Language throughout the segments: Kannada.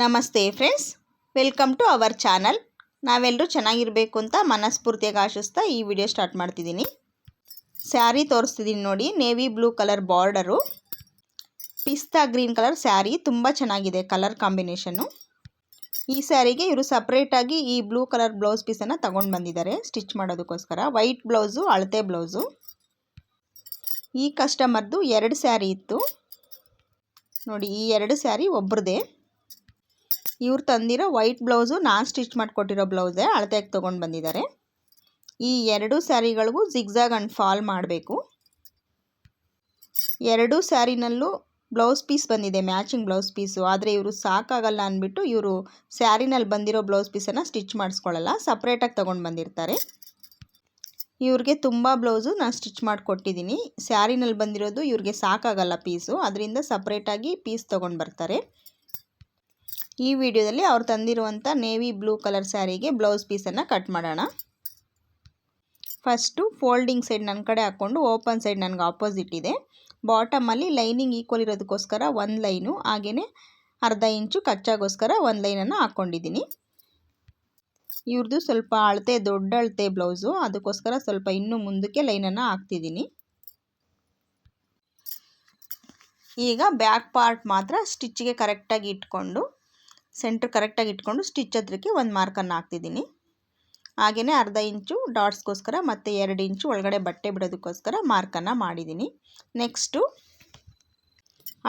ನಮಸ್ತೆ friends, welcome to our channel. ನಾವೆಲ್ಲರೂ ಚೆನ್ನಾಗಿರಬೇಕು ಅಂತ ಮನಸ್ಫೂರ್ತಿಯಾಗಿ ಆಶಿಸ್ತಾ ಈ ವಿಡಿಯೋ ಸ್ಟಾರ್ಟ್ ಮಾಡ್ತಿದ್ದೀನಿ. ಸ್ಯಾರಿ ತೋರಿಸ್ತಿದ್ದೀನಿ ನೋಡಿ, ನೇವಿ ಬ್ಲೂ ಕಲರ್ ಬಾರ್ಡರು. ಪಿಸ್ತಾ ಗ್ರೀನ್ ಕಲರ್ ಸ್ಯಾರಿ, ತುಂಬ ಚೆನ್ನಾಗಿದೆ ಕಲರ್ ಕಾಂಬಿನೇಷನ್ನು. ಈ ಸ್ಯಾರಿಗೆ ಇವರು ಸಪ್ರೇಟಾಗಿ ಈ ಬ್ಲೂ ಕಲರ್ ಬ್ಲೌಸ್ ಪೀಸನ್ನು ತಗೊಂಡು ಬಂದಿದ್ದಾರೆ, ಸ್ಟಿಚ್ ಮಾಡೋದಕ್ಕೋಸ್ಕರ. ವೈಟ್ ಬ್ಲೌಸು, ಅಳತೆ ಬ್ಲೌಸು. ಈ ಕಸ್ಟಮರ್ದು ಎರಡು ಸ್ಯಾರಿ ಇತ್ತು. ನೋಡಿ, ಈ ಎರಡು ಸ್ಯಾರಿ ಒಬ್ರದೇ. ಇವ್ರು ತಂದಿರೋ ವೈಟ್ ಬ್ಲೌಸು ನಾನು ಸ್ಟಿಚ್ ಮಾಡಿಕೊಟ್ಟಿರೋ ಬ್ಲೌಸೇ ಅಳತೆಗೆ ತೊಗೊಂಡು ಬಂದಿದ್ದಾರೆ. ಈ ಎರಡು ಸ್ಯಾರಿಗಳಿಗೂ ಜಿಗ್ಜಾಗ್ ಆ್ಯಂಡ್ ಫಾಲ್ ಮಾಡಬೇಕು. ಎರಡೂ ಸ್ಯಾರಿನಲ್ಲೂ ಬ್ಲೌಸ್ ಪೀಸ್ ಬಂದಿದೆ, ಮ್ಯಾಚಿಂಗ್ ಬ್ಲೌಸ್ ಪೀಸು. ಆದರೆ ಇವರು ಸಾಕಾಗಲ್ಲ ಅಂದ್ಬಿಟ್ಟು ಇವರು ಸ್ಯಾರಿನಲ್ಲಿ ಬಂದಿರೋ ಬ್ಲೌಸ್ ಪೀಸನ್ನು ಸ್ಟಿಚ್ ಮಾಡಿಸ್ಕೊಳ್ಳಲ್ಲ ಸಪ್ರೇಟಾಗಿ ತೊಗೊಂಡು ಬಂದಿರ್ತಾರೆ. ಇವ್ರಿಗೆ ತುಂಬ ಬ್ಲೌಸು ನಾನು ಸ್ಟಿಚ್ ಮಾಡಿಕೊಟ್ಟಿದ್ದೀನಿ ಸ್ಯಾರಿನಲ್ಲಿ ಬಂದಿರೋದು ಇವ್ರಿಗೆ ಸಾಕಾಗಲ್ಲ ಪೀಸು. ಅದರಿಂದ ಸಪ್ರೇಟಾಗಿ ಪೀಸ್ ತೊಗೊಂಡು ಬರ್ತಾರೆ. ಈ ವಿಡಿಯೋದಲ್ಲಿ ಅವ್ರು ತಂದಿರುವಂಥ ನೇವಿ ಬ್ಲೂ ಕಲರ್ ಸ್ಯಾರಿಗೆ ಬ್ಲೌಸ್ ಪೀಸನ್ನು ಕಟ್ ಮಾಡೋಣ. ಫಸ್ಟು ಫೋಲ್ಡಿಂಗ್ ಸೈಡ್ ನನ್ನ ಕಡೆ ಹಾಕ್ಕೊಂಡು ಓಪನ್ ಸೈಡ್ ನನಗೆ ಆಪೋಸಿಟ್ ಇದೆ. ಬಾಟಮಲ್ಲಿ ಲೈನಿಂಗ್ ಈಕ್ವಲ್ ಇರೋದಕ್ಕೋಸ್ಕರ ಒಂದು ಲೈನು ಹಾಗೆಯೇ ಅರ್ಧ ಇಂಚು ಕಚ್ಚಾಗೋಸ್ಕರ ಒಂದು ಲೈನನ್ನು ಹಾಕ್ಕೊಂಡಿದ್ದೀನಿ. ಇವ್ರದ್ದು ಸ್ವಲ್ಪ ಅಳತೆ, ದೊಡ್ಡ ಅಳತೆ ಬ್ಲೌಸು, ಅದಕ್ಕೋಸ್ಕರ ಸ್ವಲ್ಪ ಇನ್ನೂ ಮುಂದಕ್ಕೆ ಲೈನನ್ನು ಹಾಕ್ತಿದ್ದೀನಿ. ಈಗ ಬ್ಯಾಕ್ ಪಾರ್ಟ್ ಮಾತ್ರ ಸ್ಟಿಚ್ಗೆ ಕರೆಕ್ಟಾಗಿ ಇಟ್ಕೊಂಡು ಸೆಂಟ್ರ್ ಕರೆಕ್ಟಾಗಿ ಇಟ್ಕೊಂಡು ಸ್ಟಿಚ್ ಹತ್ರಕ್ಕೆ ಒಂದು ಮಾರ್ಕನ್ನು ಹಾಕ್ತಿದ್ದೀನಿ. ಹಾಗೆಯೇ ಅರ್ಧ ಇಂಚು ಡಾಟ್ಸ್ಗೋಸ್ಕರ ಮತ್ತು ಎರಡು ಇಂಚು ಒಳಗಡೆ ಬಟ್ಟೆ ಬಿಡೋದಕ್ಕೋಸ್ಕರ ಮಾರ್ಕನ್ನು ಮಾಡಿದ್ದೀನಿ. ನೆಕ್ಸ್ಟು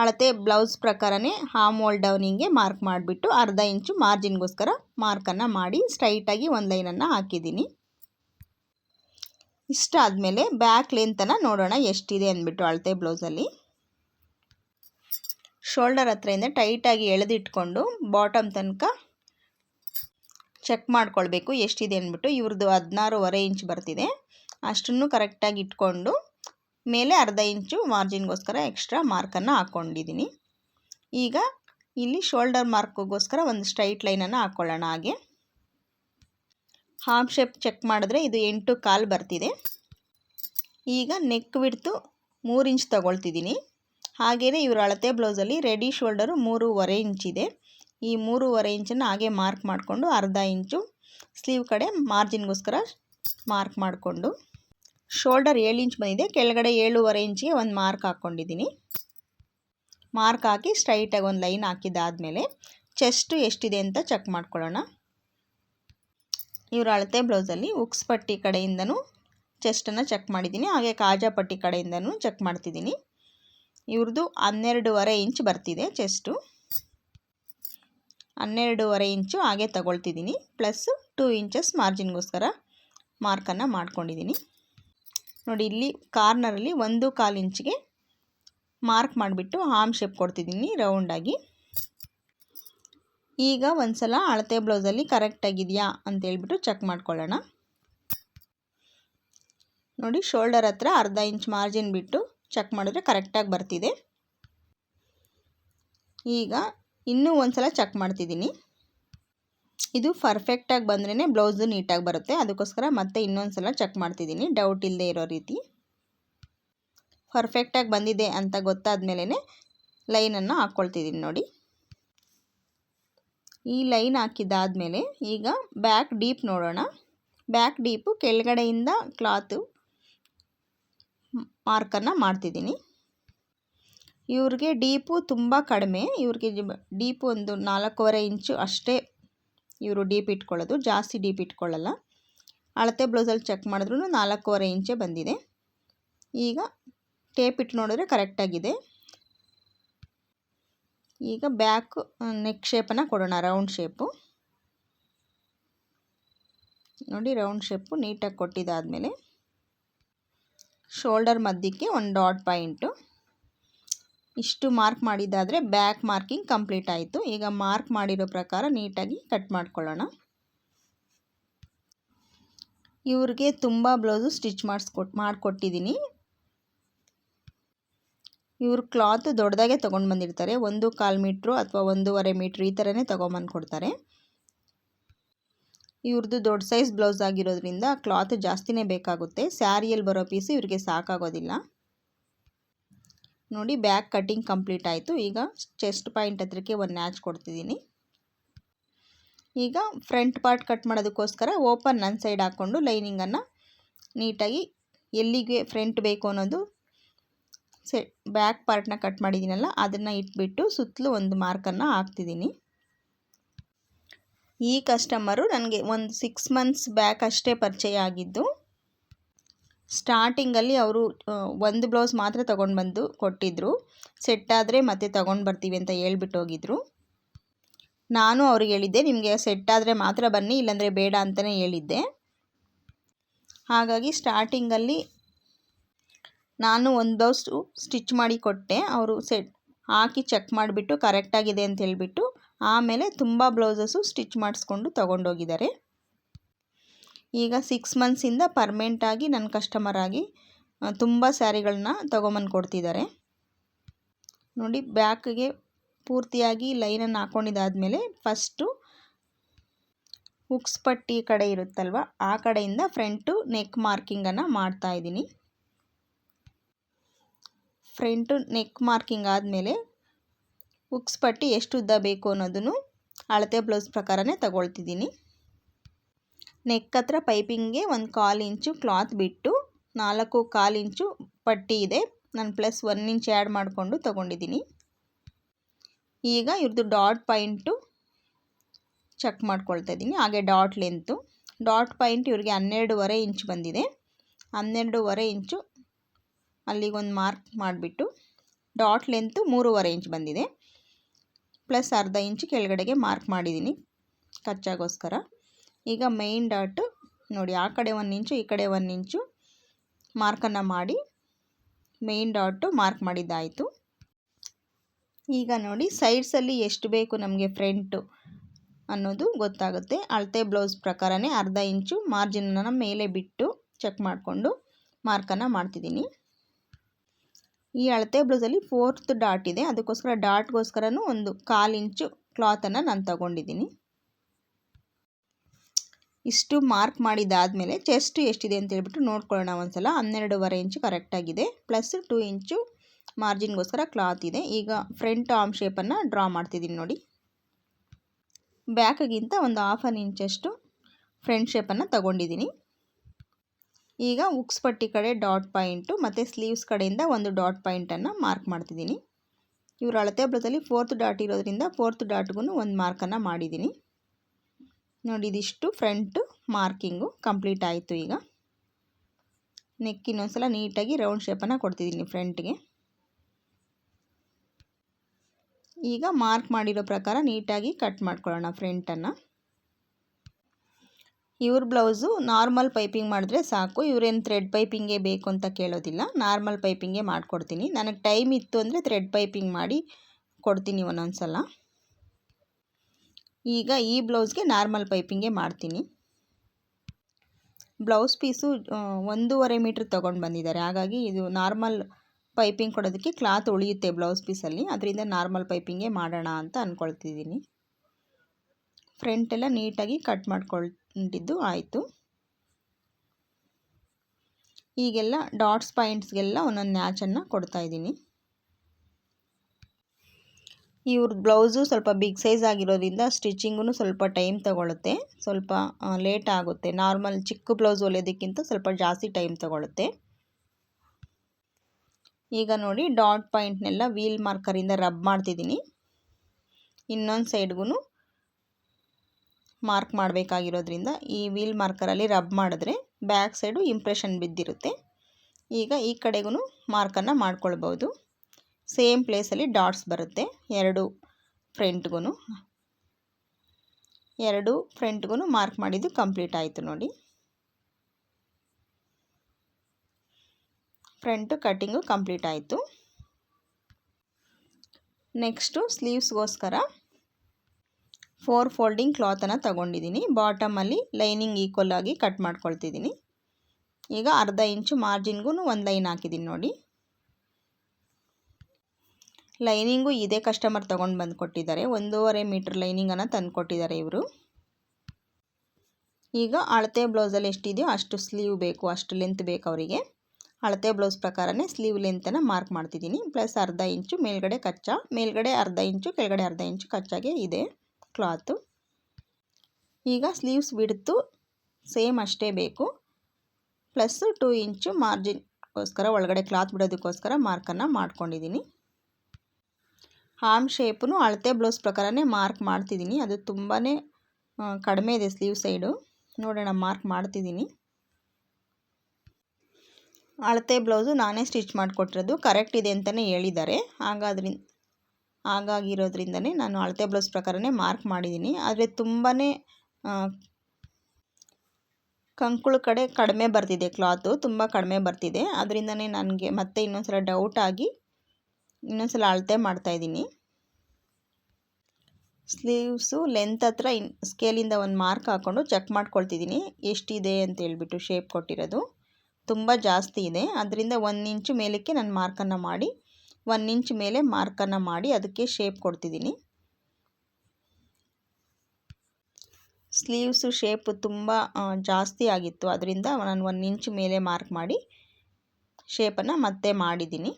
ಅಳತೆ ಬ್ಲೌಸ್ ಪ್ರಕಾರನೇ ಹಾಮ್ ಹೋಲ್ ಡೌನಿಂಗೆ ಮಾರ್ಕ್ ಮಾಡಿಬಿಟ್ಟು ಅರ್ಧ ಇಂಚು ಮಾರ್ಜಿನ್ಗೋಸ್ಕರ ಮಾರ್ಕನ್ನು ಮಾಡಿ ಸ್ಟ್ರೈಟಾಗಿ ಒಂದು ಲೈನನ್ನು ಹಾಕಿದ್ದೀನಿ. ಇಷ್ಟಾದಮೇಲೆ ಬ್ಯಾಕ್ ಲೆಂತನ್ನು ನೋಡೋಣ ಎಷ್ಟಿದೆ ಅಂದ್ಬಿಟ್ಟು ಅಳತೆ ಬ್ಲೌಸಲ್ಲಿ ಶೋಲ್ಡರ್ ಹತ್ರದಿಂದ ಟೈಟಾಗಿ ಎಳೆದಿಟ್ಕೊಂಡು ಬಾಟಮ್ ತನಕ ಚೆಕ್ ಮಾಡ್ಕೊಳ್ಬೇಕು. ಎಷ್ಟಿದೆ ಅಂದ್ಬಿಟ್ಟು ಇವ್ರದ್ದು ಹದಿನಾರೂವರೆ ಇಂಚ್ ಬರ್ತಿದೆ. ಅಷ್ಟನ್ನು ಕರೆಕ್ಟಾಗಿ ಇಟ್ಕೊಂಡು ಮೇಲೆ ಅರ್ಧ ಇಂಚು ಮಾರ್ಜಿನ್ಗೋಸ್ಕರ ಎಕ್ಸ್ಟ್ರಾ ಮಾರ್ಕನ್ನು ಹಾಕ್ಕೊಂಡಿದ್ದೀನಿ ಈಗ ಇಲ್ಲಿ ಶೋಲ್ಡರ್ ಮಾರ್ಕ್ಗೋಸ್ಕರ ಒಂದು ಸ್ಟ್ರೈಟ್ ಲೈನನ್ನು ಹಾಕ್ಕೊಳ್ಳೋಣ ಹಾಗೆ ಹಾಫ್ ಶೇಪ್ ಚೆಕ್ ಮಾಡಿದ್ರೆ ಇದು ಎಂಟು ಕಾಲು ಬರ್ತಿದೆ. ಈಗ ನೆಕ್ ಬಿಡ್ತು ಮೂರು ಇಂಚ್ ತೊಗೊಳ್ತಿದ್ದೀನಿ ಹಾಗೆಯೇ ಇವರು ಅಳತೆ ಬ್ಲೌಸಲ್ಲಿ ರೆಡಿ ಶೋಲ್ಡರು ಮೂರುವರೆ ಇಂಚಿದೆ. ಈ ಮೂರುವರೆ ಇಂಚನ್ನು ಹಾಗೆ ಮಾರ್ಕ್ ಮಾಡಿಕೊಂಡು ಅರ್ಧ ಇಂಚು ಸ್ಲೀವ್ ಕಡೆ ಮಾರ್ಜಿನ್ಗೋಸ್ಕರ ಮಾರ್ಕ್ ಮಾಡಿಕೊಂಡು. ಶೋಲ್ಡರ್ ಏಳು ಇಂಚ್ ಬಂದಿದೆ. ಕೆಳಗಡೆ ಏಳುವರೆ ಇಂಚಿಗೆ ಒಂದು ಮಾರ್ಕ್ ಹಾಕ್ಕೊಂಡಿದ್ದೀನಿ. ಮಾರ್ಕ್ ಹಾಕಿ ಸ್ಟ್ರೈಟಾಗಿ ಒಂದು ಲೈನ್ ಹಾಕಿದ್ದಾದಮೇಲೆ ಚೆಸ್ಟು ಎಷ್ಟಿದೆ ಅಂತ ಚೆಕ್ ಮಾಡ್ಕೊಳ್ಳೋಣ. ಇವರು ಅಳತೆ ಬ್ಲೌಸಲ್ಲಿ ಉಕ್ಸ್ ಪಟ್ಟಿ ಕಡೆಯಿಂದನೂ ಚೆಸ್ಟನ್ನು ಚೆಕ್ ಮಾಡಿದ್ದೀನಿ. ಹಾಗೆ ಕಾಜಾ ಪಟ್ಟಿ ಕಡೆಯಿಂದನೂ ಚೆಕ್ ಮಾಡ್ತಿದ್ದೀನಿ. ಇವ್ರದ್ದು ಹನ್ನೆರಡೂವರೆ ಇಂಚ್ ಬರ್ತಿದೆ ಚೆಸ್ಟು. ಹನ್ನೆರಡೂವರೆ ಇಂಚು ಹಾಗೆ ತಗೊಳ್ತಿದ್ದೀನಿ, ಪ್ಲಸ್ ಟೂ ಇಂಚಸ್ ಮಾರ್ಜಿನ್ಗೋಸ್ಕರ ಮಾರ್ಕನ್ನು ಮಾಡ್ಕೊಂಡಿದ್ದೀನಿ. ನೋಡಿ, ಇಲ್ಲಿ ಕಾರ್ನರಲ್ಲಿ ಒಂದು ಕಾಲು ಇಂಚಿಗೆ ಮಾರ್ಕ್ ಮಾಡಿಬಿಟ್ಟು ಹಾಮ್ ಶೇಪ್ ಕೊಡ್ತಿದ್ದೀನಿ ರೌಂಡಾಗಿ. ಈಗ ಒಂದು ಸಲ ಅಳತೆ ಬ್ಲೌಸಲ್ಲಿ ಕರೆಕ್ಟಾಗಿದೆಯಾ ಅಂತೇಳ್ಬಿಟ್ಟು ಚೆಕ್ ಮಾಡ್ಕೊಳ್ಳೋಣ. ನೋಡಿ, ಶೋಲ್ಡರ್ ಹತ್ರ ಅರ್ಧ ಇಂಚ್ ಮಾರ್ಜಿನ್ ಬಿಟ್ಟು ಚೆಕ್ ಮಾಡಿದ್ರೆ ಕರೆಕ್ಟಾಗಿ ಬರ್ತಿದೆ. ಈಗ ಇನ್ನೂ ಒಂದು ಸಲ ಚೆಕ್ ಮಾಡ್ತಿದ್ದೀನಿ. ಇದು ಪರ್ಫೆಕ್ಟಾಗಿ ಬಂದ್ರೇ ಬ್ಲೌಸು ನೀಟಾಗಿ ಬರುತ್ತೆ. ಅದಕ್ಕೋಸ್ಕರ ಮತ್ತೆ ಇನ್ನೊಂದು ಸಲ ಚೆಕ್ ಮಾಡ್ತಿದ್ದೀನಿ. ಡೌಟ್ ಇಲ್ಲದೆ ಇರೋ ರೀತಿ. ಪರ್ಫೆಕ್ಟಾಗಿ ಬಂದಿದೆ ಅಂತ ಗೊತ್ತಾದ ಮೇಲೇ ಲೈನನ್ನು ಹಾಕ್ಕೊಳ್ತಿದ್ದೀನಿ ನೋಡಿ. ಈ ಲೈನ್ ಹಾಕಿದ್ದಾದಮೇಲೆ ಈಗ ಬ್ಯಾಕ್ ಡೀಪ್ ನೋಡೋಣ. ಬ್ಯಾಕ್ ಡೀಪು ಕೆಳಗಡೆಯಿಂದ ಕ್ಲಾತು ಮಾರ್ಕನ್ನು ಮಾಡ್ತಿದ್ದೀನಿ. ಇವ್ರಿಗೆ ಡೀಪು ತುಂಬ ಕಡಿಮೆ. ಇವ್ರಿಗೆ ಡೀಪು ಒಂದು ನಾಲ್ಕೂವರೆ ಇಂಚು ಅಷ್ಟೇ ಇವರು ಡೀಪ್ ಇಟ್ಕೊಳ್ಳೋದು. ಜಾಸ್ತಿ ಡೀಪ್ ಇಟ್ಕೊಳ್ಳಲ್ಲ. ಅಳತೆ ಬ್ಲೌಸಲ್ಲಿ ಚೆಕ್ ಮಾಡಿದ್ರೂ ನಾಲ್ಕೂವರೆ ಇಂಚೇ ಬಂದಿದೆ. ಈಗ ಟೇಪ್ ಇಟ್ಟು ನೋಡಿದ್ರೆ ಕರೆಕ್ಟಾಗಿದೆ. ಈಗ ಬ್ಯಾಕ್ ನೆಕ್ ಶೇಪನ್ನು ಕೊಡೋಣ, ರೌಂಡ್ ಶೇಪು. ನೋಡಿ, ರೌಂಡ್ ಶೇಪು ನೀಟಾಗಿ ಕೊಟ್ಟಿದ್ದಾದಮೇಲೆ. ಶೋಲ್ಡರ್ ಮಧ್ಯಕ್ಕೆ ಒಂದು ಡಾಟ್ ಪಾಯಿಂಟು. ಇಷ್ಟು ಮಾರ್ಕ್ ಮಾಡಿದ್ದಾದರೆ ಬ್ಯಾಕ್ ಮಾರ್ಕಿಂಗ್ ಕಂಪ್ಲೀಟ್ ಆಯಿತು. ಈಗ ಮಾರ್ಕ್ ಮಾಡಿರೋ ಪ್ರಕಾರ ನೀಟಾಗಿ ಕಟ್ ಮಾಡ್ಕೊಳ್ಳೋಣ. ಇವ್ರಿಗೆ ತುಂಬ ಬ್ಲೌಸು ಸ್ಟಿಚ್ ಮಾಡಿಸ್ಕೊಟ್ ಮಾಡಿಕೊಟ್ಟಿದ್ದೀನಿ ಇವರು ಕ್ಲಾತ್ ದೊಡ್ಡದಾಗೆ ತೊಗೊಂಡು ಬಂದಿರ್ತಾರೆ. ಒಂದು ಕಾಲು ಮೀಟ್ರು ಅಥವಾ ಒಂದೂವರೆ ಮೀಟ್ರು ಈ ಥರನೇ ತೊಗೊಂಬಂದು ಕೊಡ್ತಾರೆ ಇವ್ರದ್ದು ದೊಡ್ಡ ಸೈಜ್ ಬ್ಲೌಸ್ ಆಗಿರೋದ್ರಿಂದ ಕ್ಲಾತ್ ಜಾಸ್ತಿನೇ ಬೇಕಾಗುತ್ತೆ. ಸ್ಯಾರಿಯಲ್ಲಿ ಬರೋ ಪೀಸು ಇವ್ರಿಗೆ ಸಾಕಾಗೋದಿಲ್ಲ. ನೋಡಿ ಬ್ಯಾಕ್ ಕಟ್ಟಿಂಗ್ ಕಂಪ್ಲೀಟ್ ಆಯಿತು. ಈಗ ಚೆಸ್ಟ್ ಪಾಯಿಂಟ್ ಹತ್ರಕ್ಕೆ ಒಂದು ನ್ಯಾಚ್ ಕೊಡ್ತಿದ್ದೀನಿ. ಈಗ ಫ್ರಂಟ್ ಪಾರ್ಟ್ ಕಟ್ ಮಾಡೋದಕ್ಕೋಸ್ಕರ ಓಪನ್ ನನ್ನ ಸೈಡ್ ಹಾಕ್ಕೊಂಡು ಲೈನಿಂಗನ್ನು ನೀಟಾಗಿ ಎಲ್ಲಿಗೆ ಫ್ರಂಟ್ ಬೇಕು ಅನ್ನೋದು ಸೆ ಬ್ಯಾಕ್ ಪಾರ್ಟ್ನ ಕಟ್ ಮಾಡಿದ್ದೀನಲ್ಲ, ಅದನ್ನು ಇಟ್ಬಿಟ್ಟು ಸುತ್ತಲೂ ಒಂದು ಮಾರ್ಕನ್ನು ಹಾಕ್ತಿದ್ದೀನಿ. ಈ ಕಸ್ಟಮರು ನನಗೆ ಒಂದು ಸಿಕ್ಸ್ ಮಂತ್ಸ್ ಬ್ಯಾಕ್ ಅಷ್ಟೇ ಪರಿಚಯ ಆಗಿದ್ದು. ಸ್ಟಾರ್ಟಿಂಗಲ್ಲಿ ಅವರು ಒಂದು ಬ್ಲೌಸ್ ಮಾತ್ರ ತೊಗೊಂಡು ಬಂದು ಕೊಟ್ಟಿದ್ದರು ಸೆಟ್ ಆದರೆ ಮತ್ತೆ ತೊಗೊಂಡು ಬರ್ತೀವಿ ಅಂತ ಹೇಳ್ಬಿಟ್ಟು ಹೋಗಿದ್ರು. ನಾನು ಅವ್ರಿಗೆ ಹೇಳಿದ್ದೆ, ನಿಮಗೆ ಸೆಟ್ ಆದರೆ ಮಾತ್ರ ಬನ್ನಿ, ಇಲ್ಲಾಂದರೆ ಬೇಡ ಅಂತಲೇ ಹೇಳಿದ್ದೆ. ಹಾಗಾಗಿ ಸ್ಟಾರ್ಟಿಂಗಲ್ಲಿ ನಾನು ಒಂದು ಬ್ಲೌಸು ಸ್ಟಿಚ್ ಮಾಡಿ ಕೊಟ್ಟೆ. ಅವರು ಸೆಟ್ ಹಾಕಿ ಚೆಕ್ ಮಾಡಿಬಿಟ್ಟು ಕರೆಕ್ಟಾಗಿದೆ ಅಂತ ಹೇಳಿಬಿಟ್ಟು ಆಮೇಲೆ ತುಂಬ ಬ್ಲೌಸಸ್ಸು ಸ್ಟಿಚ್ ಮಾಡಿಸ್ಕೊಂಡು ತೊಗೊಂಡೋಗಿದ್ದಾರೆ. ಈಗ ಸಿಕ್ಸ್ ಮಂತ್ಸಿಂದ ಪರ್ಮೆಂಟಾಗಿ ನನ್ನ ಕಸ್ಟಮರ್ ಆಗಿ ತುಂಬ ಸ್ಯಾರಿಗಳನ್ನ ತೊಗೊಂಬಂದು ಕೊಡ್ತಿದ್ದಾರೆ. ನೋಡಿ, ಬ್ಯಾಕ್ಗೆ ಪೂರ್ತಿಯಾಗಿ ಲೈನನ್ನು ಹಾಕ್ಕೊಂಡಿದ್ದಾದಮೇಲೆ ಫಸ್ಟು ಹುಕ್ಸ್ ಪಟ್ಟಿ ಕಡೆ ಇರುತ್ತಲ್ವ, ಆ ಕಡೆಯಿಂದ ಫ್ರಂಟು ನೆಕ್ ಮಾರ್ಕಿಂಗನ್ನು ಮಾಡ್ತಾಯಿದ್ದೀನಿ ಫ್ರಂಟು ನೆಕ್ ಮಾರ್ಕಿಂಗ್ ಆದಮೇಲೆ ಹುಕ್ಸ್ ಪಟ್ಟಿ ಎಷ್ಟು ಉದ್ದ ಬೇಕು ಅನ್ನೋದನ್ನು ಅಳತೆ ಬ್ಲೌಸ್ ಪ್ರಕಾರನೇ ತಗೊಳ್ತಿದ್ದೀನಿ. ನೆಕ್ ಹತ್ರ ಪೈಪಿಂಗ್ಗೆ ಒಂದು ಕಾಲು ಇಂಚು ಕ್ಲಾತ್ ಬಿಟ್ಟು ನಾಲ್ಕು ಕಾಲು ಇಂಚು ಪಟ್ಟಿ ಇದೆ. ನಾನು ಪ್ಲಸ್ ಒನ್ ಇಂಚ್ ಆ್ಯಡ್ ಮಾಡಿಕೊಂಡು ತೊಗೊಂಡಿದ್ದೀನಿ. ಈಗ ಇವ್ರದ್ದು ಡಾಟ್ ಪಾಯಿಂಟು ಚೆಕ್ ಮಾಡ್ಕೊಳ್ತಾ ಇದ್ದೀನಿ. ಹಾಗೆ ಡಾಟ್ ಲೆಂತು. ಡಾಟ್ ಪಾಯಿಂಟ್ ಇವ್ರಿಗೆ ಹನ್ನೆರಡೂವರೆ ಇಂಚ್ ಬಂದಿದೆ. ಹನ್ನೆರಡೂವರೆ ಇಂಚು ಅಲ್ಲಿಗೊಂದು ಮಾರ್ಕ್ ಮಾಡಿಬಿಟ್ಟು ಡಾಟ್ ಲೆಂತು ಮೂರುವರೆ ಇಂಚ್ ಬಂದಿದೆ. ಪ್ಲಸ್ ಅರ್ಧ ಇಂಚು ಕೆಳಗಡೆಗೆ ಮಾರ್ಕ್ ಮಾಡಿದ್ದೀನಿ ಕಚ್ಚಾಗೋಸ್ಕರ. ಈಗ ಮೈನ್ ಡಾಟು ನೋಡಿ, ಆ ಕಡೆ ಒಂದು ಇಂಚು, ಈ ಕಡೆ ಒಂದು ಇಂಚು ಮಾರ್ಕನ್ನು ಮಾಡಿ ಮೇನ್ ಡಾಟು ಮಾರ್ಕ್ ಮಾಡಿದ್ದಾಯಿತು. ಈಗ ನೋಡಿ ಸೈಡ್ಸಲ್ಲಿ ಎಷ್ಟು ಬೇಕು ನಮಗೆ ಫ್ರಂಟು ಅನ್ನೋದು ಗೊತ್ತಾಗುತ್ತೆ. ಅಳತೆ ಬ್ಲೌಸ್ ಪ್ರಕಾರನೇ ಅರ್ಧ ಇಂಚು ಮಾರ್ಜಿನನ್ನು ಮೇಲೆ ಬಿಟ್ಟು ಚೆಕ್ ಮಾಡಿಕೊಂಡು ಮಾರ್ಕನ್ನು ಮಾಡ್ತಿದ್ದೀನಿ. ಈ ಅಳತೆ ಬ್ಲೌಸಲ್ಲಿ ಫೋರ್ತ್ ಡಾಟ್ ಇದೆ. ಅದಕ್ಕೋಸ್ಕರ ಡಾಟ್ಗೋಸ್ಕರನೂ ಒಂದು ಕಾಲು ಇಂಚು ಕ್ಲಾತನ್ನು ನಾನು ತಗೊಂಡಿದ್ದೀನಿ. ಇಷ್ಟು ಮಾರ್ಕ್ ಮಾಡಿದ್ದಾದಮೇಲೆ ಚೆಸ್ಟ್ ಎಷ್ಟಿದೆ ಅಂತ ಹೇಳ್ಬಿಟ್ಟು ನೋಡ್ಕೊಳ್ಳೋಣ ಒಂದ್ಸಲ. ಹನ್ನೆರಡೂವರೆ ಇಂಚು ಕರೆಕ್ಟಾಗಿದೆ. ಪ್ಲಸ್ ಟೂ ಇಂಚು ಮಾರ್ಜಿನ್ಗೋಸ್ಕರ ಕ್ಲಾತ್ ಇದೆ. ಈಗ ಫ್ರಂಟ್ ಆಮ್ ಶೇಪನ್ನು ಡ್ರಾ ಮಾಡ್ತಿದ್ದೀನಿ ನೋಡಿ. ಬ್ಯಾಕ್ಗಿಂತ ಒಂದು ಹಾಫ್ ಅನ್ ಇಂಚಷ್ಟು ಫ್ರಂಟ್ ಶೇಪನ್ನು ತಗೊಂಡಿದ್ದೀನಿ. ಈಗ ಉಕ್ಸ್ ಪಟ್ಟಿ ಕಡೆ ಡಾಟ್ ಪಾಯಿಂಟು ಮತ್ತು ಸ್ಲೀವ್ಸ್ ಕಡೆಯಿಂದ ಒಂದು ಡಾಟ್ ಪಾಯಿಂಟನ್ನು ಮಾರ್ಕ್ ಮಾಡ್ತಿದ್ದೀನಿ. ಇವರು ಅಳತೆ ಹಬ್ಬದಲ್ಲಿ ಫೋರ್ತ್ ಡಾಟ್ ಇರೋದ್ರಿಂದ ಫೋರ್ತ್ ಡಾಟ್ಗೂ ಒಂದು ಮಾರ್ಕನ್ನು ಮಾಡಿದ್ದೀನಿ. ನೋಡಿ, ಇದಿಷ್ಟು ಫ್ರಂಟ್ ಮಾರ್ಕಿಂಗು ಕಂಪ್ಲೀಟ್ ಆಯಿತು ಈಗ. ನೆಕ್ ಇನ್ನೊಂದ್ಸಲ ನೀಟಾಗಿ ರೌಂಡ್ ಶೇಪನ್ನು ಕೊಡ್ತಿದ್ದೀನಿ ಫ್ರಂಟ್ಗೆ. ಈಗ ಮಾರ್ಕ್ ಮಾಡಿರೋ ಪ್ರಕಾರ ನೀಟಾಗಿ ಕಟ್ ಮಾಡ್ಕೊಳ್ಳೋಣ ಫ್ರಂಟನ್ನು. ಇವ್ರ ಬ್ಲೌಸು ನಾರ್ಮಲ್ ಪೈಪಿಂಗ್ ಮಾಡಿದ್ರೆ ಸಾಕು. ಇವ್ರೇನು ಥ್ರೆಡ್ ಪೈಪಿಂಗೇ ಬೇಕು ಅಂತ ಕೇಳೋದಿಲ್ಲ. ನಾರ್ಮಲ್ ಪೈಪಿಂಗೇ ಮಾಡಿಕೊಡ್ತೀನಿ. ನನಗೆ ಟೈಮ್ ಇತ್ತು ಅಂದರೆ ಥ್ರೆಡ್ ಪೈಪಿಂಗ್ ಮಾಡಿ ಕೊಡ್ತೀನಿ ಒಂದೊಂದು ಸಲ ಈಗ ಈ ಬ್ಲೌಸ್ಗೆ ನಾರ್ಮಲ್ ಪೈಪಿಂಗೇ ಮಾಡ್ತೀನಿ. ಬ್ಲೌಸ್ ಪೀಸು ಒಂದೂವರೆ ಮೀಟ್ರ್ ತೊಗೊಂಡು ಬಂದಿದ್ದಾರೆ. ಹಾಗಾಗಿ ಇದು ನಾರ್ಮಲ್ ಪೈಪಿಂಗ್ ಕೊಡೋದಕ್ಕೆ ಕ್ಲಾತ್ ಉಳಿಯುತ್ತೆ ಬ್ಲೌಸ್ ಪೀಸಲ್ಲಿ. ಅದರಿಂದ ನಾರ್ಮಲ್ ಪೈಪಿಂಗೇ ಮಾಡೋಣ ಅಂತ ಅಂದ್ಕೊಳ್ತಿದ್ದೀನಿ ಫ್ರಂಟೆಲ್ಲ ನೀಟಾಗಿ ಕಟ್ ಮಾಡ್ಕೊಳ್ತಿದ್ದು ಆಯಿತು. ಈಗೆಲ್ಲ ಡಾಟ್ಸ್ ಪಾಯಿಂಟ್ಸ್ಗೆಲ್ಲ ಒಂದೊಂದು ನ್ಯಾಚನ್ನು ಕೊಡ್ತಾಯಿದ್ದೀನಿ ಇವ್ರ ಬ್ಲೌಸು ಸ್ವಲ್ಪ ಬಿಗ್ ಸೈಜ್ ಆಗಿರೋದ್ರಿಂದ ಸ್ಟಿಚಿಂಗೂ ಸ್ವಲ್ಪ ಟೈಮ್ ತಗೊಳುತ್ತೆ. ಸ್ವಲ್ಪ ಲೇಟ್ ಆಗುತ್ತೆ. ನಾರ್ಮಲ್ ಚಿಕ್ಕ ಬ್ಲೌಸ್ ಹೊಲಿಯೋದಕ್ಕಿಂತ ಸ್ವಲ್ಪ ಜಾಸ್ತಿ ಟೈಮ್ ತಗೊಳುತ್ತೆ. ಈಗ ನೋಡಿ ಡಾಟ್ ಪಾಯಿಂಟ್ನೆಲ್ಲ ವೀಲ್ ಮಾರ್ಕರಿಂದ ರಬ್ ಮಾಡ್ತಿದ್ದೀನಿ. ಇನ್ನೊಂದು ಸೈಡ್ಗೂ ಮಾರ್ಕ್ ಮಾಡಬೇಕಾಗಿರೋದ್ರಿಂದ ಈ ವೀಲ್ ಮಾರ್ಕರಲ್ಲಿ ರಬ್ ಮಾಡಿದ್ರೆ ಬ್ಯಾಕ್ ಸೈಡು ಇಂಪ್ರೆಷನ್ ಬಿದ್ದಿರುತ್ತೆ. ಈಗ ಈ ಕಡೆಗೂ ಮಾರ್ಕನ್ನು ಮಾಡ್ಕೊಳ್ಬೋದು. ಸೇಮ್ ಪ್ಲೇಸಲ್ಲಿ ಡಾಟ್ಸ್ ಬರುತ್ತೆ ಎರಡು ಫ್ರಂಟ್ಗೂ ಎರಡು ಫ್ರಂಟ್ಗೂ ಮಾರ್ಕ್ ಮಾಡಿದ್ದು ಕಂಪ್ಲೀಟ್ ಆಯಿತು ನೋಡಿ. ಫ್ರಂಟು ಕಟ್ಟಿಂಗು ಕಂಪ್ಲೀಟ್ ಆಯಿತು. ನೆಕ್ಸ್ಟು ಸ್ಲೀವ್ಸ್ಗೋಸ್ಕರ ಫೋರ್ ಫೋಲ್ಡಿಂಗ್ ಕ್ಲಾತನ್ನು ತಗೊಂಡಿದ್ದೀನಿ. ಬಾಟಮಲ್ಲಿ ಲೈನಿಂಗ್ ಈಕ್ವಲ್ ಆಗಿ ಕಟ್ ಮಾಡ್ಕೊಳ್ತಿದ್ದೀನಿ. ಈಗ ಅರ್ಧ ಇಂಚು ಮಾರ್ಜಿನ್ಗೂ ಒಂದು ಲೈನ್ ಹಾಕಿದ್ದೀನಿ ನೋಡಿ. ಲೈನಿಂಗು ಇದೇ ಕಸ್ಟಮರ್ ತೊಗೊಂಡು ಬಂದು ಕೊಟ್ಟಿದ್ದಾರೆ. ಒಂದೂವರೆ ಮೀಟ್ರ್ ಲೈನಿಂಗನ್ನು ತಂದು ಕೊಟ್ಟಿದ್ದಾರೆ ಇವರು. ಈಗ ಅಳತೆ ಬ್ಲೌಸಲ್ಲಿ ಎಷ್ಟಿದೆಯೋ ಅಷ್ಟು ಸ್ಲೀವ್ ಬೇಕು, ಅಷ್ಟು ಲೆಂತ್ ಬೇಕು ಅವರಿಗೆ. ಅಳತೆ ಬ್ಲೌಸ್ ಪ್ರಕಾರನೇ ಸ್ಲೀವ್ ಲೆಂತನ್ನು ಮಾರ್ಕ್ ಮಾಡ್ತಿದ್ದೀನಿ. ಪ್ಲಸ್ ಅರ್ಧ ಇಂಚು ಮೇಲ್ಗಡೆ ಕಚ್ಚಾ, ಮೇಲ್ಗಡೆ ಅರ್ಧ ಇಂಚು, ಕೆಳಗಡೆ ಅರ್ಧ ಇಂಚು ಕಚ್ಚಾಗೆ ಇದೆ. ಕ್ಲಾತು. ಈಗ ಸ್ಲೀವ್ಸ್ ಬಿಡ್ತು. ಸೇಮ್ ಅಷ್ಟೇ ಬೇಕು. ಪ್ಲಸ್ಸು ಟೂ ಇಂಚು ಮಾರ್ಜಿನ್ಗೋಸ್ಕರ ಒಳಗಡೆ ಕ್ಲಾತ್ ಬಿಡೋದಕ್ಕೋಸ್ಕರ ಮಾರ್ಕನ್ನು ಮಾಡ್ಕೊಂಡಿದ್ದೀನಿ ಹಾಮ್ ಶೇಪು ಅಳತೆ ಬ್ಲೌಸ್ ಪ್ರಕಾರನೇ ಮಾರ್ಕ್ ಮಾಡ್ತಿದ್ದೀನಿ ಅದು ತುಂಬಾ ಕಡಿಮೆ ಇದೆ ಸ್ಲೀವ್ ಸೈಡು. ನೋಡೋಣ ಮಾರ್ಕ್ ಮಾಡ್ತಿದ್ದೀನಿ ಅಳತೆ ಬ್ಲೌಸು ನಾನೇ ಸ್ಟಿಚ್ ಮಾಡಿಕೊಟ್ಟಿರೋದು. ಕರೆಕ್ಟ್ ಇದೆ ಅಂತಲೇ ಹೇಳಿದ್ದಾರೆ. ಹಾಗಾದ್ರಿಂದ ಹಾಗಾಗಿರೋದ್ರಿಂದನೇ ನಾನು ಅಳತೆ ಬ್ಲೌಸ್ ಪ್ರಕಾರನೇ ಮಾರ್ಕ್ ಮಾಡಿದ್ದೀನಿ. ಆದರೆ ತುಂಬಾ ಕಂಕುಳು ಕಡೆ ಕಡಿಮೆ ಬರ್ತಿದೆ ಕ್ಲಾತು ತುಂಬ ಕಡಿಮೆ ಬರ್ತಿದೆ. ಅದರಿಂದನೇ ನನಗೆ ಮತ್ತೆ ಇನ್ನೊಂದು ಸಲ ಡೌಟ್ ಆಗಿ ಇನ್ನೊಂದು ಸಲ ಅಳತೆ ಮಾಡ್ತಾಯಿದ್ದೀನಿ ಸ್ಲೀವ್ಸು ಲೆಂತ್ ಹತ್ರ ಇನ್ ಸ್ಕೇಲಿಂದ ಒಂದು ಮಾರ್ಕ್ ಹಾಕ್ಕೊಂಡು ಚೆಕ್ ಮಾಡ್ಕೊಳ್ತಿದ್ದೀನಿ. ಎಷ್ಟಿದೆ ಅಂತ ಹೇಳ್ಬಿಟ್ಟು ಶೇಪ್ ಕೊಟ್ಟಿರೋದು. ತುಂಬ ಜಾಸ್ತಿ ಇದೆ. ಅದರಿಂದ ಒಂದು ಇಂಚು ಮೇಲಕ್ಕೆ ನಾನು ಮಾರ್ಕನ್ನು ಮಾಡಿ ಒನ್ ಇಂಚ್ ಮೇಲೆ ಮಾರ್ಕನ್ನು ಮಾಡಿ ಅದಕ್ಕೆ ಶೇಪ್ ಕೊಡ್ತಿದ್ದೀನಿ. ಸ್ಲೀವ್ಸು ಶೇಪ್ ತುಂಬ ಜಾಸ್ತಿ ಆಗಿತ್ತು. ಅದರಿಂದ ನಾನು ಒನ್ ಇಂಚ್ ಮೇಲೆ ಮಾರ್ಕ್ ಮಾಡಿ ಶೇಪನ್ನು ಮತ್ತೆ ಮಾಡಿದ್ದೀನಿ.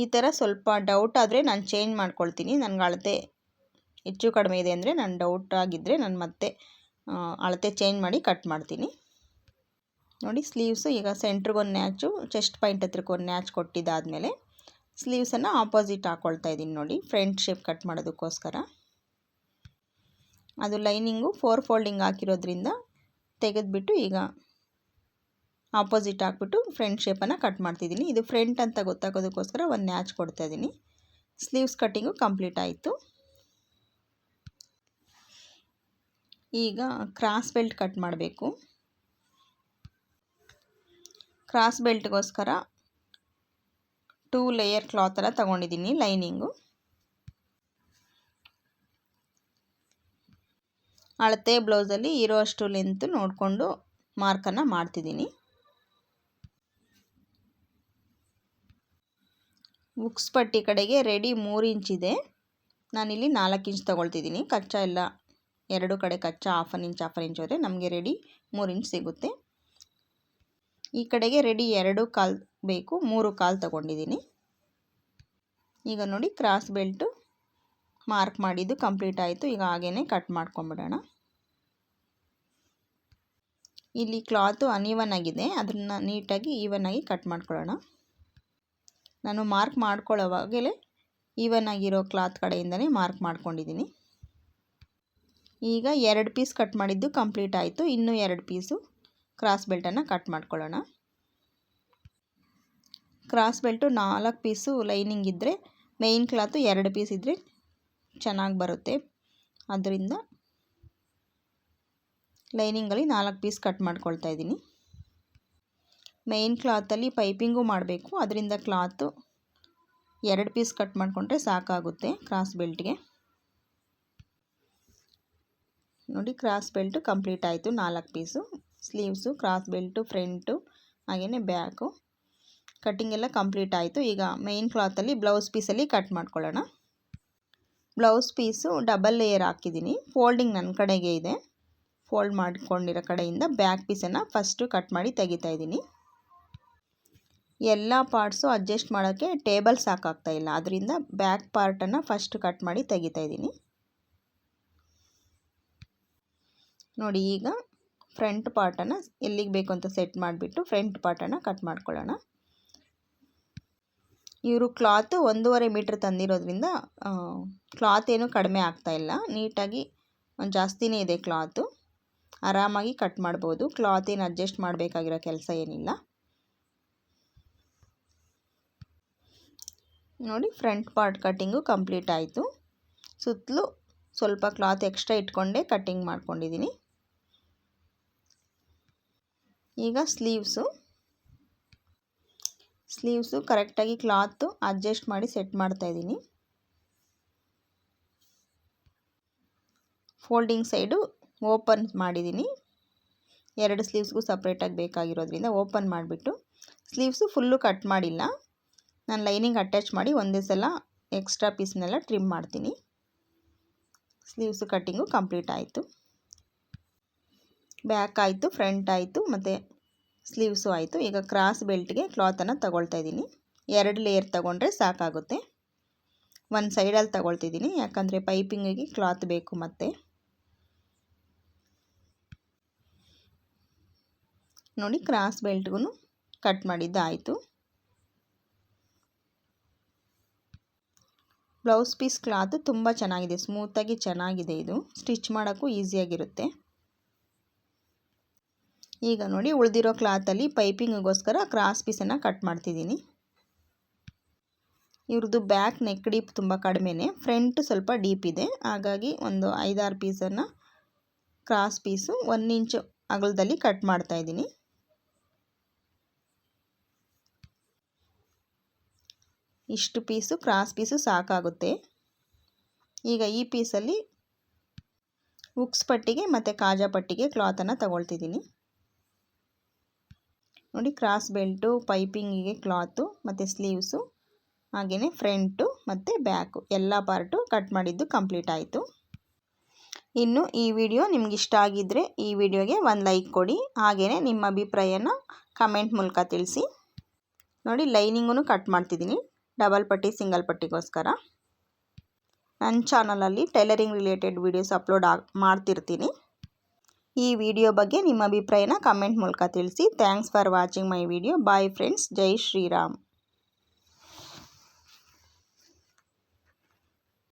ಈ ಥರ ಸ್ವಲ್ಪ ಡೌಟ್ ಆದರೆ ನಾನು ಚೇಂಜ್ ಮಾಡ್ಕೊಳ್ತೀನಿ. ನನಗೆ ಅಳತೆ ಹೆಚ್ಚು ಕಡಿಮೆ ಇದೆ ಅಂದರೆ ನಾನು ಡೌಟ್ ಆಗಿದ್ದರೆ ನಾನು ಮತ್ತೆ ಅಳತೆ ಚೇಂಜ್ ಮಾಡಿ ಕಟ್ ಮಾಡ್ತೀನಿ. ನೋಡಿ ಸ್ಲೀವ್ಸು ಈಗ ಸೆಂಟ್ರಿಗೊಂದು ನ್ಯಾಚು ಚೆಸ್ಟ್ ಪಾಯಿಂಟ್ ಹತ್ರಕ್ಕೆ ಒಂದು ನ್ಯಾಚ್ ಕೊಟ್ಟಿದ್ದಾದಮೇಲೆ ಸ್ಲೀವ್ಸನ್ನು ಆಪೋಸಿಟ್ ಹಾಕ್ಕೊಳ್ತಾ ಇದ್ದೀನಿ ನೋಡಿ ಫ್ರಂಟ್ ಶೇಪ್ ಕಟ್ ಮಾಡೋದಕ್ಕೋಸ್ಕರ. ಅದು ಲೈನಿಂಗು ಫೋರ್ ಫೋಲ್ಡಿಂಗ್ ಹಾಕಿರೋದ್ರಿಂದ ತೆಗೆದುಬಿಟ್ಟು ಈಗ ಆಪೋಸಿಟ್ ಹಾಕ್ಬಿಟ್ಟು ಫ್ರಂಟ್ ಶೇಪನ್ನು ಕಟ್ ಮಾಡ್ತಿದ್ದೀನಿ. ಇದು ಫ್ರಂಟ್ ಅಂತ ಗೊತ್ತಾಗೋದಕ್ಕೋಸ್ಕರ ಒಂದು ನ್ಯಾಚ್ ಕೊಡ್ತಾ ಇದ್ದೀನಿ. ಸ್ಲೀವ್ಸ್ ಕಟ್ಟಿಂಗು ಕಂಪ್ಲೀಟ್ ಆಯಿತು. ಈಗ ಕ್ರಾಸ್ ಬೆಲ್ಟ್ ಕಟ್ ಮಾಡಬೇಕು. ಕ್ರಾಸ್ ಬೆಲ್ಟ್ಗೋಸ್ಕರ ಟೂ ಲೇಯರ್ ಕ್ಲಾತರ ತಗೊಂಡಿದ್ದೀನಿ ಲೈನಿಂಗು. ಅಳತೆ ಬ್ಲೌಸಲ್ಲಿ ಇರೋ ಅಷ್ಟು ಲೆಂತ್ ನೋಡಿಕೊಂಡು ಮಾರ್ಕನ್ನು ಮಾಡ್ತಿದ್ದೀನಿ. ಬುಕ್ಸ್ ಪಟ್ಟಿ ಕಡೆಗೆ ರೆಡಿ ಮೂರು ಇಂಚಿದೆ ನಾನಿಲ್ಲಿ ನಾಲ್ಕು ಇಂಚ್ ತೊಗೊಳ್ತಿದ್ದೀನಿ. ಕಚ್ಚಾ ಎಲ್ಲ ಎರಡು ಕಡೆ ಕಚ್ಚಾ, half an inch, half an inch ಹೋದರೆ ನಮಗೆ ರೆಡಿ ಮೂರು ಇಂಚ್ ಸಿಗುತ್ತೆ. ಈ ಕಡೆಗೆ ರೆಡಿ ಎರಡು ಕಾಲು ಬೇಕು, ಮೂರು ಕಾಲು ತಗೊಂಡಿದ್ದೀನಿ. ಈಗ ನೋಡಿ ಕ್ರಾಸ್ ಬೆಲ್ಟು ಮಾರ್ಕ್ ಮಾಡಿದ್ದು ಕಂಪ್ಲೀಟ್ ಆಯಿತು, ಈಗ ಹಾಗೇ ಕಟ್ ಮಾಡ್ಕೊಂಬಿಡೋಣ. ಇಲ್ಲಿ ಕ್ಲಾತು ಅನ್ಇವನ್ ಆಗಿದೆ, ಅದನ್ನು ನೀಟಾಗಿ ಈವನ್ ಆಗಿ ಕಟ್ ಮಾಡ್ಕೊಳ್ಳೋಣ. ನಾನು ಮಾರ್ಕ್ ಮಾಡ್ಕೊಳ್ಳೋವಾಗಲೇ ಈವನ್ ಆಗಿರೋ ಕ್ಲಾತ್ ಕಡೆಯಿಂದನೇ ಮಾರ್ಕ್ ಮಾಡ್ಕೊಂಡಿದ್ದೀನಿ. ಈಗ ಎರಡು ಪೀಸ್ ಕಟ್ ಮಾಡಿದ್ದು ಕಂಪ್ಲೀಟ್ ಆಯಿತು, ಇನ್ನೂ ಎರಡು ಪೀಸು ಕ್ರಾಸ್ ಬೆಲ್ಟನ್ನು ಕಟ್ ಮಾಡ್ಕೊಳ್ಳೋಣ. ಕ್ರಾಸ್ ಬೆಲ್ಟು ನಾಲ್ಕು ಪೀಸು ಲೈನಿಂಗ್ ಇದ್ದರೆ ಮೇಯ್ನ್ ಕ್ಲಾತು ಎರಡು ಪೀಸ್ ಇದ್ದರೆ ಚೆನ್ನಾಗಿ ಬರುತ್ತೆ. ಅದರಿಂದ ಲೈನಿಂಗಲ್ಲಿ ನಾಲ್ಕು ಪೀಸ್ ಕಟ್ ಮಾಡ್ಕೊಳ್ತಾ ಇದ್ದೀನಿ. ಮೇಯ್ನ್ ಕ್ಲಾತಲ್ಲಿ ಪೈಪಿಂಗು ಮಾಡಬೇಕು. ಅದರಿಂದ ಕ್ಲಾತು ಎರಡು ಪೀಸ್ ಕಟ್ ಮಾಡಿಕೊಂಡ್ರೆ ಸಾಕಾಗುತ್ತೆ ಕ್ರಾಸ್ ಬೆಲ್ಟ್ಗೆ. ನೋಡಿ, ಕ್ರಾಸ್ ಬೆಲ್ಟು ಕಂಪ್ಲೀಟ್ ಆಯಿತು ನಾಲ್ಕು piece. Sleeves, cross belt, front, ಹಾಗೆಯೇ ಬ್ಯಾಕು. ಕಟ್ಟಿಂಗ್ ಎಲ್ಲ ಕಂಪ್ಲೀಟ್ ಆಯಿತು. ಈಗ ಮೇಯ್ನ್ ಕ್ಲಾತಲ್ಲಿ ಬ್ಲೌಸ್ ಪೀಸಲ್ಲಿ ಕಟ್ ಮಾಡ್ಕೊಳ್ಳೋಣ. ಬ್ಲೌಸ್ ಪೀಸು ಡಬಲ್ ಲೇಯರ್ ಹಾಕಿದ್ದೀನಿ. ಫೋಲ್ಡಿಂಗ್ ನನ್ನ ಕಡೆಗೆ ಇದೆ. ಫೋಲ್ಡ್ ಮಾಡ್ಕೊಂಡಿರೋ ಕಡೆಯಿಂದ ಬ್ಯಾಕ್ ಪೀಸನ್ನು ಫಸ್ಟು ಕಟ್ ಮಾಡಿ ತೆಗಿತಾ ಇದ್ದೀನಿ. ಎಲ್ಲ ಪಾರ್ಟ್ಸು ಅಡ್ಜಸ್ಟ್ ಮಾಡೋಕ್ಕೆ ಟೇಬಲ್ ಸಾಕಾಗ್ತಾ ಇಲ್ಲ. ಅದರಿಂದ ಬ್ಯಾಕ್ ಪಾರ್ಟನ್ನು ಫಸ್ಟ್ ಕಟ್ ಮಾಡಿ ತೆಗಿತಾ ಇದ್ದೀನಿ. ನೋಡಿ, ಈಗ ಫ್ರಂಟ್ ಪಾರ್ಟನ್ನು ಎಲ್ಲಿಗೆ ಬೇಕು ಅಂತ ಸೆಟ್ ಮಾಡಿಬಿಟ್ಟು ಫ್ರಂಟ್ ಪಾರ್ಟನ್ನು ಕಟ್ ಮಾಡ್ಕೊಳ್ಳೋಣ. ಇವರು ಕ್ಲಾತ್ ಒಂದೂವರೆ ಮೀಟ್ರ್ ತಂದಿರೋದ್ರಿಂದ ಕ್ಲಾತ್ ಏನು ಕಡಿಮೆ ಆಗ್ತಾ ಇಲ್ಲ. ನೀಟಾಗಿ ಜಾಸ್ತಿನೇ ಇದೆ ಕ್ಲಾತು. ಆರಾಮಾಗಿ ಕಟ್ ಮಾಡ್ಬೋದು. ಕ್ಲಾತ್ ಏನು ಅಡ್ಜಸ್ಟ್ ಮಾಡಬೇಕಾಗಿರೋ ಕೆಲಸ ಏನಿಲ್ಲ. ನೋಡಿ, ಫ್ರಂಟ್ ಪಾರ್ಟ್ ಕಟ್ಟಿಂಗು ಕಂಪ್ಲೀಟ್ ಆಯಿತು. ಸುತ್ತಲೂ ಸ್ವಲ್ಪ ಕ್ಲಾತ್ ಎಕ್ಸ್ಟ್ರಾ ಇಟ್ಕೊಂಡೇ ಕಟ್ಟಿಂಗ್ ಮಾಡ್ಕೊಂಡಿದ್ದೀನಿ. ಈಗ ಸ್ಲೀವ್ಸು ಸ್ಲೀವ್ಸು ಕರೆಕ್ಟಾಗಿ ಕ್ಲಾತು ಅಡ್ಜಸ್ಟ್ ಮಾಡಿ ಸೆಟ್ ಮಾಡ್ತಾಯಿದ್ದೀನಿ ಫೋಲ್ಡಿಂಗ್ ಸೈಡು ಓಪನ್ ಮಾಡಿದ್ದೀನಿ. ಎರಡು ಸ್ಲೀವ್ಸ್ಗೂ ಸಪ್ರೇಟಾಗಿ ಬೇಕಾಗಿರೋದ್ರಿಂದ ಓಪನ್ ಮಾಡಿಬಿಟ್ಟು ಸ್ಲೀವ್ಸು ಫುಲ್ಲು ಕಟ್ ಮಾಡಿಲ್ಲ. ನಾನು ಲೈನಿಂಗ್ ಅಟ್ಯಾಚ್ ಮಾಡಿ ಒಂದೇ ಸಲ ಎಕ್ಸ್ಟ್ರಾ ಪೀಸ್ನೆಲ್ಲ ಟ್ರಿಮ್ ಮಾಡ್ತೀನಿ. ಸ್ಲೀವ್ಸು ಕಟ್ಟಿಂಗು ಕಂಪ್ಲೀಟ್ ಆಯಿತು. ಬ್ಯಾಕ್ ಆಯಿತು, ಫ್ರಂಟ್ ಆಯಿತು, ಮತ್ತು ಸ್ಲೀವ್ಸು ಆಯಿತು. ಈಗ ಕ್ರಾಸ್ ಬೆಲ್ಟ್ಗೆ ಕ್ಲಾತನ್ನು ತಗೊಳ್ತಾ ಇದ್ದೀನಿ. ಎರಡು ಲೇಯರ್ ತಗೊಂಡ್ರೆ ಸಾಕಾಗುತ್ತೆ. ಒಂದು ಸೈಡಲ್ಲಿ ತಗೊಳ್ತಿದ್ದೀನಿ, ಯಾಕಂದರೆ ಪೈಪಿಂಗಿಗೆ ಕ್ಲಾತ್ ಬೇಕು ಮತ್ತೆ. ನೋಡಿ, ಕ್ರಾಸ್ ಬೆಲ್ಟ್ಗೂ ಕಟ್ ಮಾಡಿದ್ದು ಆಯಿತು ಬ್ಲೌಸ್ ಪೀಸ್ ಕ್ಲಾತ್ ತುಂಬ ಚೆನ್ನಾಗಿದೆ, ಸ್ಮೂತಾಗಿ ಚೆನ್ನಾಗಿದೆ ಇದು. ಸ್ಟಿಚ್ ಮಾಡೋಕ್ಕೂ ಈಸಿಯಾಗಿರುತ್ತೆ. ಈಗ ನೋಡಿ ಉಳಿದಿರೋ ಕ್ಲಾತಲ್ಲಿ ಪೈಪಿಂಗಿಗೋಸ್ಕರ ಕ್ರಾಸ್ ಪೀಸನ್ನು ಕಟ್ ಮಾಡ್ತಿದ್ದೀನಿ. ಇವ್ರದ್ದು ಬ್ಯಾಕ್ ನೆಕ್ ಡೀಪ್ ತುಂಬ ಕಡಿಮೆನೇ ಫ್ರಂಟ್ ಸ್ವಲ್ಪ ಡೀಪ್ ಇದೆ. ಹಾಗಾಗಿ ಒಂದು ಐದಾರು ಪೀಸನ್ನು ಕ್ರಾಸ್ ಪೀಸು ಒನ್ ಇಂಚು ಅಗಲದಲ್ಲಿ ಕಟ್ ಮಾಡ್ತಾ ಇದ್ದೀನಿ. ಇಷ್ಟು ಪೀಸು ಕ್ರಾಸ್ ಪೀಸು ಸಾಕಾಗುತ್ತೆ. ಈಗ ಈ ಪೀಸಲ್ಲಿ ಉಕ್ಸ್ ಪಟ್ಟಿಗೆ ಮತ್ತು ಕಾಜಾ ಪಟ್ಟಿಗೆ ಕ್ಲಾತನ್ನು ತಗೊಳ್ತಿದ್ದೀನಿ. ನೋಡಿ ಕ್ರಾಸ್ ಬೆಲ್ಟು, ಪೈಪಿಂಗಿಗೆ ಕ್ಲಾತು, ಮತ್ತು ಸ್ಲೀವ್ಸು, ಹಾಗೆಯೇ ಫ್ರಂಟು ಮತ್ತು ಬ್ಯಾಕು. ಎಲ್ಲ ಪಾರ್ಟು ಕಟ್ ಮಾಡಿದ್ದು ಕಂಪ್ಲೀಟ್ ಆಯಿತು. ಇನ್ನು ಈ ವಿಡಿಯೋ ನಿಮ್ಗೆ ಇಷ್ಟ ಆಗಿದ್ದರೆ ಈ ವಿಡಿಯೋಗೆ ಒಂದು ಲೈಕ್ ಕೊಡಿ, ಹಾಗೆಯೇ ನಿಮ್ಮ ಅಭಿಪ್ರಾಯನ ಕಮೆಂಟ್ ಮೂಲಕ ತಿಳಿಸಿ. ನೋಡಿ ಲೈನಿಂಗೂ ಕಟ್ ಮಾಡ್ತಿದ್ದೀನಿ, ಡಬಲ್ ಪಟ್ಟಿ, ಸಿಂಗಲ್ ಪಟ್ಟಿಗೋಸ್ಕರ. ನನ್ನ ಚಾನಲಲ್ಲಿ ಟೈಲರಿಂಗ್ ರಿಲೇಟೆಡ್ ವಿಡಿಯೋಸ್ ಅಪ್ಲೋಡ್ ಆಗಿ ಮಾಡ್ತಿರ್ತೀನಿ. ಈ ವಿಡಿಯೋ ಬಗ್ಗೆ ನಿಮ್ಮ ಅಭಿಪ್ರಾಯನ ಕಮೆಂಟ್ ಮೂಲಕ ತಿಳಿಸಿ. Thanks for watching my video bye friends Jai Shriram